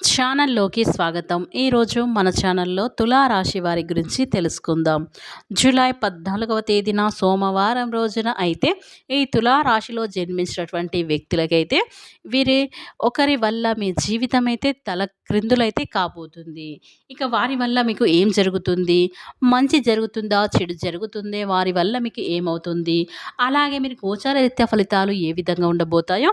ఛానల్లోకి స్వాగతం. ఈరోజు మన ఛానల్లో తులారాశి వారి గురించి తెలుసుకుందాం. జూలై పద్నాలుగవ తేదీన సోమవారం రోజున అయితే ఈ తులారాశిలో జన్మించినటువంటి వ్యక్తులకైతే వీరి ఒకరి వల్ల మీ జీవితం అయితే తల క్రిందులైతే కాబోతుంది. ఇక వారి వల్ల మీకు ఏం జరుగుతుంది? మంచి జరుగుతుందా? చెడు జరుగుతుందే? వారి వల్ల మీకు ఏమవుతుంది? అలాగే మీరు గోచార రీత్యా ఫలితాలు ఏ విధంగా ఉండబోతాయో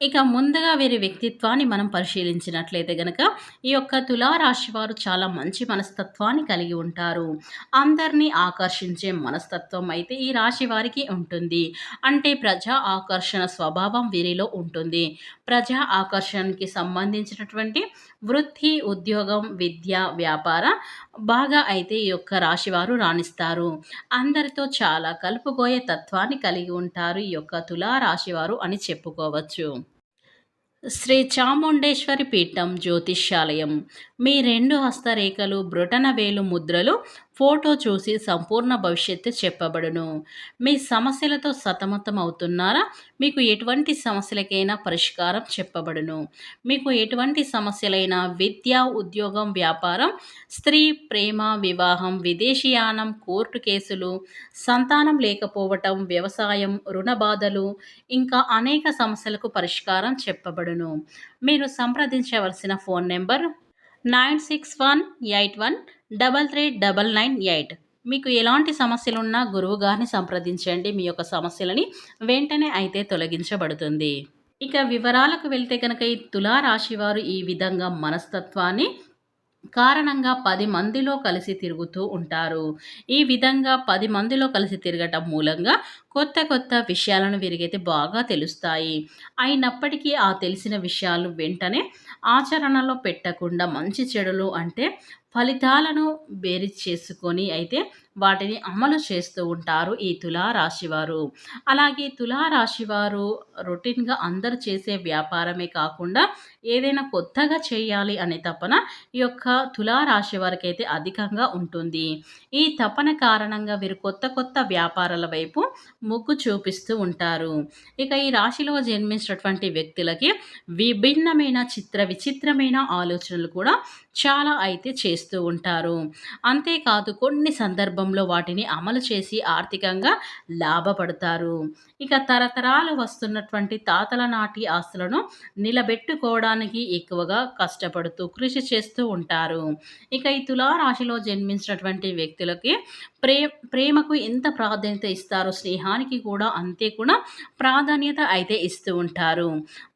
ఇక ముందుగా వీరి వ్యక్తిత్వాన్ని మనం పరిశీలించినట్లయితే గనక ఈ యొక్క తులారాశి వారు చాలా మంచి మనస్తత్వాన్ని కలిగి ఉంటారు. అందరినీ ఆకర్షించే మనస్తత్వం అయితే ఈ రాశి వారికి ఉంటుంది. అంటే ప్రజా ఆకర్షణ స్వభావం వీరిలో ఉంటుంది. ప్రజా ఆకర్షణకి సంబంధించినటువంటి వృత్తి ఉద్యోగం విద్య వ్యాపార బాగా అయితే ఈ యొక్క రాశివారు రాణిస్తారు. అందరితో చాలా కలుపుకోయే తత్వాన్ని కలిగి ఉంటారు ఈ యొక్క తులారాశివారు అని చెప్పుకోవచ్చు. శ్రీ చాముండేశ్వరి పీఠం జ్యోతిష్యాలయం. మీ రెండు హస్తరేఖలు బ్రొటన వేలు ముద్రలు ఫోటో చూసి సంపూర్ణ భవిష్యత్తు చెప్పబడును. మీ సమస్యలతో సతమతం అవుతున్నారా? మీకు ఎటువంటి సమస్యలకైనా పరిష్కారం చెప్పబడును. మీకు ఎటువంటి సమస్యలైనా విద్య ఉద్యోగం వ్యాపారం స్త్రీ ప్రేమ వివాహం విదేశీయానం కోర్టు కేసులు సంతానం లేకపోవటం వ్యవసాయం రుణ బాధలు ఇంకా అనేక సమస్యలకు పరిష్కారం చెప్పబడును. మీరు సంప్రదించవలసిన phone number nine six one eight one double three double nine eight మీకు ఎలాంటి సమస్యలు ఉన్నా గురువు గారిని సంప్రదించండి. మీ యొక్క సమస్యలని వెంటనే అయితే తొలగించబడుతుంది. ఇక వివరాలకు వెళ్తే కనుక ఈ తులారాశి వారు ఈ విధంగా మనస్తత్వాన్ని కారణంగా పది మందిలో కలిసి తిరుగుతూ ఉంటారు. ఈ విధంగా పది మందిలో కలిసి తిరగటం మూలంగా కొత్త కొత్త విషయాలను వీరికైతే బాగా తెలుస్తాయి. అయినప్పటికీ ఆ తెలిసిన విషయాలు వెంటనే ఆచరణలో పెట్టకుండా మంచి చెడులు అంటే ఫలితాలను బేరి చేసుకొని అయితే వాటిని అమలు చేస్తూ ఉంటారు ఈ తులారాశివారు. అలాగే తులారాశివారు రొటీన్గా అందరు చేసే వ్యాపారమే కాకుండా ఏదైనా కొత్తగా చేయాలి అనే తపన ఈ యొక్క తులారాశి వారికి అయితే అధికంగా ఉంటుంది. ఈ తపన కారణంగా వీరు కొత్త కొత్త వ్యాపారాల వైపు మొగ్గు చూపిస్తూ ఉంటారు. ఇక ఈ రాశిలో జన్మించినటువంటి వ్యక్తులకి విభిన్నమైన చిత్ర విచిత్రమైన ఆలోచనలు కూడా చాలా అయితే చేస్తూ ఉంటారు. అంతేకాదు కొన్ని సందర్భంలో వాటిని అమలు చేసి ఆర్థికంగా లాభపడతారు. ఇక తరతరాలు వస్తున్నటువంటి తాతల నాటి ఆస్తులను నిలబెట్టుకోవడానికి ఎక్కువగా కష్టపడుతూ కృషి చేస్తూ ఉంటారు. ఇక ఈ తులారాశిలో జన్మించినటువంటి వ్యక్తులకి ప్రే ప్రేమకు ఎంత ప్రాధాన్యత ఇస్తారో దానికి కూడా అంతే కూడా ప్రాధాన్యత అయితే ఇస్తూ ఉంటారు.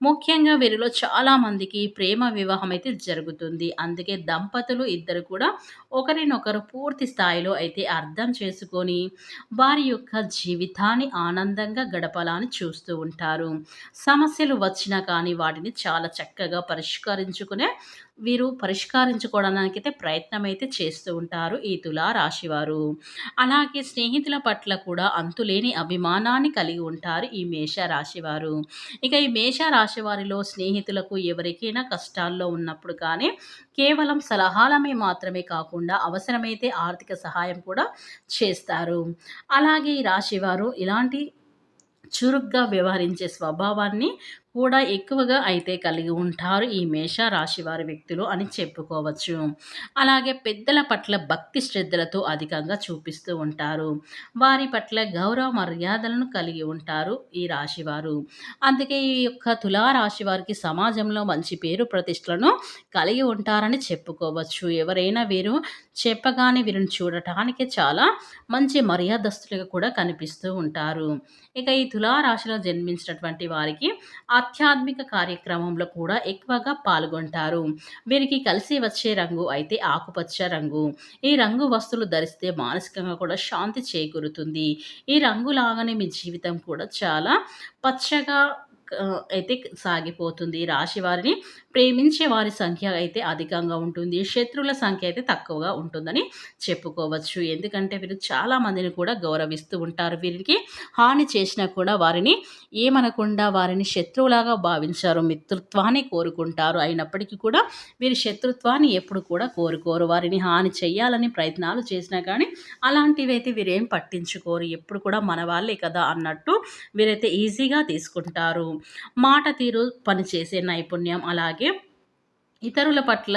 ముఖ్యంగా వీరిలో చాలామందికి ప్రేమ వివాహం అయితే జరుగుతుంది. అందుకే దంపతులు ఇద్దరు కూడా ఒకరినొకరు పూర్తి స్థాయిలో అయితే అర్థం చేసుకొని వారి యొక్క జీవితాన్ని ఆనందంగా గడపాలని చూస్తూ ఉంటారు. సమస్యలు వచ్చినా కానీ వాటిని చాలా చక్కగా పరిష్కరించుకునే వీరు పరిష్కరించుకోవడానికి అయితే ప్రయత్నం అయితే చేస్తూ ఉంటారు ఈ తులా రాశివారు. అలాగే స్నేహితుల పట్ల కూడా అంతులేని అభిమానాన్ని కలిగి ఉంటారు ఈ మేష రాశివారు ఇక ఈ మేష రాశి వారిలో స్నేహితులకు ఎవరికైనా కష్టాల్లో ఉన్నప్పుడు కానీ కేవలం సలహాలమే మాత్రమే కాకుండా అవసరమైతే ఆర్థిక సహాయం కూడా చేస్తారు. అలాగే ఈ రాశివారు ఇలాంటి చురుగ్గా వ్యవహరించే స్వభావాన్ని కూడా ఎక్కువగా అయితే కలిగి ఉంటారు ఈ మేష రాశి వారి వ్యక్తులు అని చెప్పుకోవచ్చు. అలాగే పెద్దల పట్ల భక్తి శ్రద్ధలతో అధికంగా చూపిస్తూ ఉంటారు. వారి పట్ల గౌరవ మర్యాదలను కలిగి ఉంటారు ఈ రాశివారు అందుకే ఈ యొక్క తులారాశి వారికి సమాజంలో మంచి పేరు ప్రతిష్టలను కలిగి ఉంటారని చెప్పుకోవచ్చు. ఎవరైనా వీరు చెప్పగానే వీరిని చూడటానికి చాలా మంచి మర్యాదస్తులుగా కూడా కనిపిస్తూ ఉంటారు. ఇక ఈ తులారాశిలో జన్మించినటువంటి వారికి ఆధ్యాత్మిక కార్యక్రమంలో కూడా ఎక్కువగా పాల్గొంటారు. వీరికి కలిసి వచ్చే రంగు అయితే ఆకుపచ్చ రంగు. ఈ రంగు వస్తువులు ధరిస్తే మానసికంగా కూడా శాంతి చేకూరుతుంది. ఈ రంగు లాగానే మీ జీవితం కూడా చాలా పచ్చగా అయితే సాగిపోతుంది. రాశి వారిని ప్రేమించే వారి సంఖ్య అయితే అధికంగా ఉంటుంది. శత్రువుల సంఖ్య అయితే తక్కువగా ఉంటుందని చెప్పుకోవచ్చు. ఎందుకంటే వీరు చాలామందిని కూడా గౌరవిస్తూ ఉంటారు. వీరికి హాని చేసినా కూడా వారిని ఏమనకుండా వారిని శత్రువులాగా భావించారు. మిత్రుత్వాన్ని కోరుకుంటారు. అయినప్పటికీ కూడా వీరి శత్రుత్వాన్ని ఎప్పుడు కూడా కోరుకోరు. వారిని హాని చేయాలని ప్రయత్నాలు చేసినా కానీ అలాంటివి అయితే వీరేం పట్టించుకోరు. ఎప్పుడు కూడా మన వాళ్ళే కదా అన్నట్టు వీరైతే ఈజీగా తీసుకుంటారు. మాట తీరు పనిచేసే నైపుణ్యం అలాగే ఇతరుల పట్ల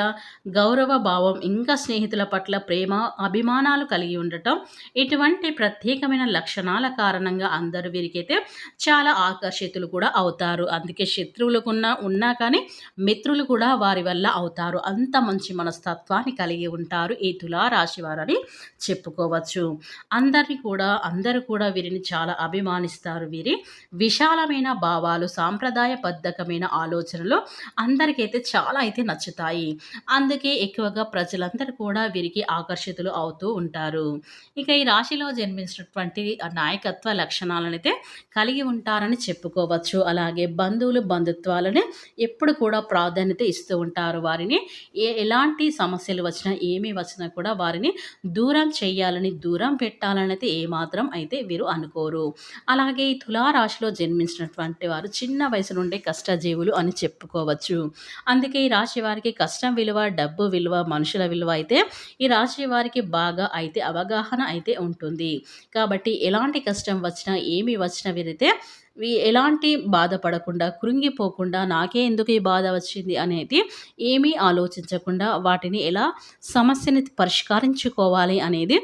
గౌరవ భావం ఇంకా స్నేహితుల పట్ల ప్రేమ అభిమానాలు కలిగి ఉండటం ఇటువంటి ప్రత్యేకమైన లక్షణాల కారణంగా అందరూ వీరికైతే చాలా ఆకర్షితులు కూడా అవుతారు. అందుకే శత్రువులకున్న ఉన్నా కానీ మిత్రులు కూడా వారి వల్ల అవుతారు. అంత మంచి మనస్తత్వాన్ని కలిగి ఉంటారు ఈ తులారాశి వారని చెప్పుకోవచ్చు. అందరినీ కూడా అందరూ కూడా వీరిని చాలా అభిమానిస్తారు. వీరి విశాలమైన భావాలు సాంప్రదాయబద్ధకమైన ఆలోచనలు అందరికైతే చాలా అయితే నచ్చుతాయి. అందుకే ఎక్కువగా ప్రజలందరూ కూడా వీరికి ఆకర్షితులు అవుతూ ఉంటారు. ఇక ఈ రాశిలో జన్మించినటువంటి నాయకత్వ లక్షణాలనైతే కలిగి ఉంటారని చెప్పుకోవచ్చు. అలాగే బంధువులు బంధుత్వాలని ఎప్పుడు కూడా ప్రాధాన్యత ఇస్తూ ఉంటారు. వారిని ఏ ఎలాంటి సమస్యలు వచ్చినా ఏమి వచ్చినా కూడా వారిని దూరం చేయాలని దూరం పెట్టాలని అయితే ఏమాత్రం అయితే వీరు అనుకోరు. అలాగే ఈ తులారాశిలో జన్మించినటువంటి వారు చిన్న వయసు నుండే కష్టజీవులు అని చెప్పుకోవచ్చు. అందుకే ఈ రాశి వారికి కష్టం విలువ డబ్బు విలువ మనుషుల విలువ అయితే ఈ రాశి వారికి బాగా అయితే అవగాహన అయితే ఉంటుంది. కాబట్టి ఎలాంటి కష్టం వచ్చినా ఏమి వచ్చినా వీరైతే ఎలాంటి బాధపడకుండా కృంగిపోకుండా నాకే ఎందుకు ఈ బాధ వచ్చింది అనేది ఏమీ ఆలోచించకుండా వాటిని ఎలా సమస్యని పరిష్కరించుకోవాలి అనేది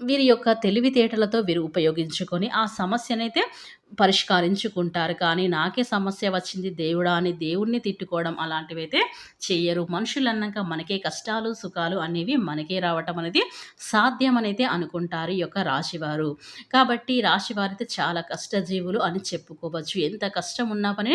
వీరి యొక్క తెలివితేటలతో వీరు ఉపయోగించుకొని ఆ సమస్యనైతే పరిష్కరించుకుంటారు. కానీ నాకే సమస్య వచ్చింది దేవుడా అని దేవుణ్ణి తిట్టుకోవడం అలాంటివి అయితే మనుషులు అన్నాక మనకే కష్టాలు సుఖాలు అనేవి మనకే రావటం అనేది సాధ్యం అనేది అనుకుంటారు ఈ యొక్క రాశివారు. కాబట్టి రాశివారైతే చాలా కష్టజీవులు అని చెప్పుకోవచ్చు. ఎంత కష్టం ఉన్నా పని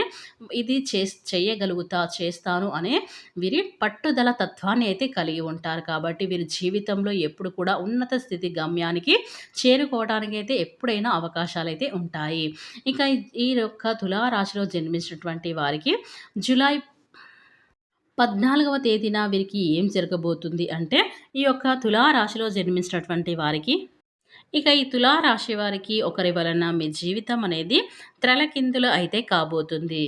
ఇది చే చేయగలుగుతా చేస్తాను అనే వీరి పట్టుదల తత్వాన్ని అయితే కలిగి ఉంటారు. కాబట్టి వీరి జీవితంలో ఎప్పుడు కూడా ఉన్నత స్థితి గమ్యానికి చేరుకోవడానికి అయితే ఎప్పుడైనా అవకాశాలు అయితే ఉంటాయి. ఇక ఈ యొక్క తులారాశిలో జన్మించినటువంటి వారికి జూలై పద్నాలుగవ తేదీన వీరికి ఏం జరగబోతుంది అంటే ఈ యొక్క తులారాశిలో జన్మించినటువంటి వారికి ఇక ఈ తులారాశి వారికి ఒకరి వలన మీ జీవితం అనేది త్రలకిందులు అయితే కాబోతుంది.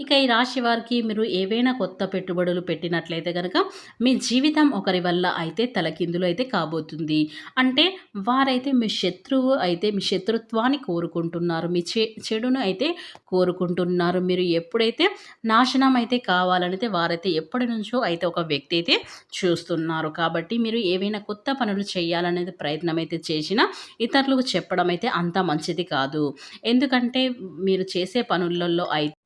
ఇక ఈ రాశి వారికి మీరు ఏవైనా కొత్త పెట్టుబడులు పెట్టినట్లయితే కనుక మీ జీవితం ఒకరి వల్ల అయితే తలకిందులు అయితే కాబోతుంది. అంటే వారైతే మీ శత్రువు అయితే మీ శత్రుత్వాన్ని కోరుకుంటున్నారు. మీ చె చెడును అయితే కోరుకుంటున్నారు. మీరు ఎప్పుడైతే నాశనం అయితే కావాలనైతే వారైతే ఎప్పటి నుంచో అయితే ఒక వ్యక్తి అయితే చూస్తున్నారు. కాబట్టి మీరు ఏవైనా కొత్త పనులు చేయాలనేది ప్రయత్నం అయితే చేసినా ఇతరులకు చెప్పడం అయితే అంత మంచిది కాదు. ఎందుకంటే మీరు చేసే పనులలో అయితే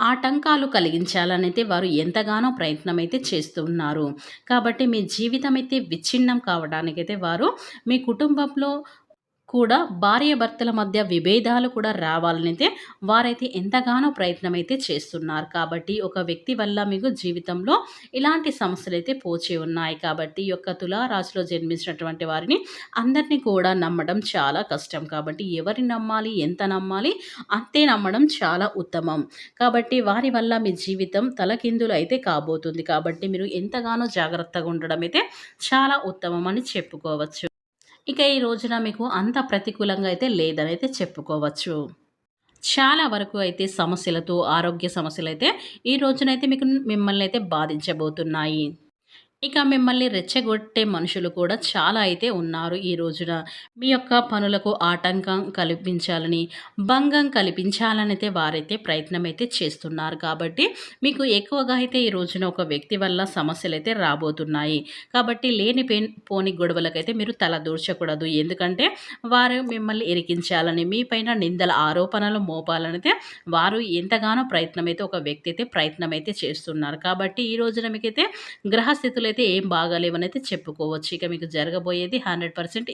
ఆటంకాలు కలిగించాలనైతే వారు ఎంతగానో ప్రయత్నం అయితే చేస్తున్నారు. కాబట్టి మీ జీవితం అయితే విచ్ఛిన్నం కావడానికైతే వారు మీ కుటుంబంలో కూడా భార్యాభర్తల మధ్య విభేదాలు కూడా రావాలనైతే వారైతే ఎంతగానో ప్రయత్నం అయితే చేస్తున్నారు. కాబట్టి ఒక వ్యక్తి వల్ల మీకు జీవితంలో ఇలాంటి సమస్యలు అయితే పోచి ఉన్నాయి. కాబట్టి ఈ యొక్క తులారాశిలో జన్మించినటువంటి వారిని అందరినీ కూడా నమ్మడం చాలా కష్టం. కాబట్టి ఎవరిని నమ్మాలి ఎంత నమ్మాలి అంతే నమ్మడం చాలా ఉత్తమం. కాబట్టి వారి వల్ల మీ జీవితం తలకిందులు అయితే కాబోతుంది. కాబట్టి మీరు ఎంతగానో జాగ్రత్తగా ఉండడం అయితే చాలా ఉత్తమం అని చెప్పుకోవచ్చు. ఇక ఈ రోజున మీకు అంత ప్రతికూలంగా అయితే లేదని అయితే చెప్పుకోవచ్చు. చాలా వరకు అయితే సమస్యలతో ఆరోగ్య సమస్యలు అయితే ఈ రోజునైతే మీకు మిమ్మల్ని అయితే బాధించబోతున్నాయి. ఇక మిమ్మల్ని రెచ్చగొట్టే మనుషులు కూడా చాలా అయితే ఉన్నారు ఈ రోజున. మీ యొక్క పనులకు ఆటంకం కల్పించాలని భంగం కల్పించాలనైతే అయితే వారైతే ప్రయత్నం అయితే చేస్తున్నారు. కాబట్టి మీకు ఎక్కువగా అయితే ఈ రోజున ఒక వ్యక్తి వల్ల సమస్యలు అయితే రాబోతున్నాయి. కాబట్టి లేని పోని గొడవలకైతే మీరు తల దూర్చకూడదు. ఎందుకంటే వారు మిమ్మల్ని ఇరికించాలని మీ పైన నిందల ఆరోపణలు మోపాలనైతే వారు ఎంతగానో ప్రయత్నం అయితే ఒక వ్యక్తి అయితే ప్రయత్నం అయితే చేస్తున్నారు. కాబట్టి ఈ రోజున మీకైతే గ్రహస్థితులు అయితే ఏం బాగాలేవని అయితే చెప్పుకోవచ్చు. ఇక మీకు జరగబోయేది హండ్రెడ్ పర్సెంట్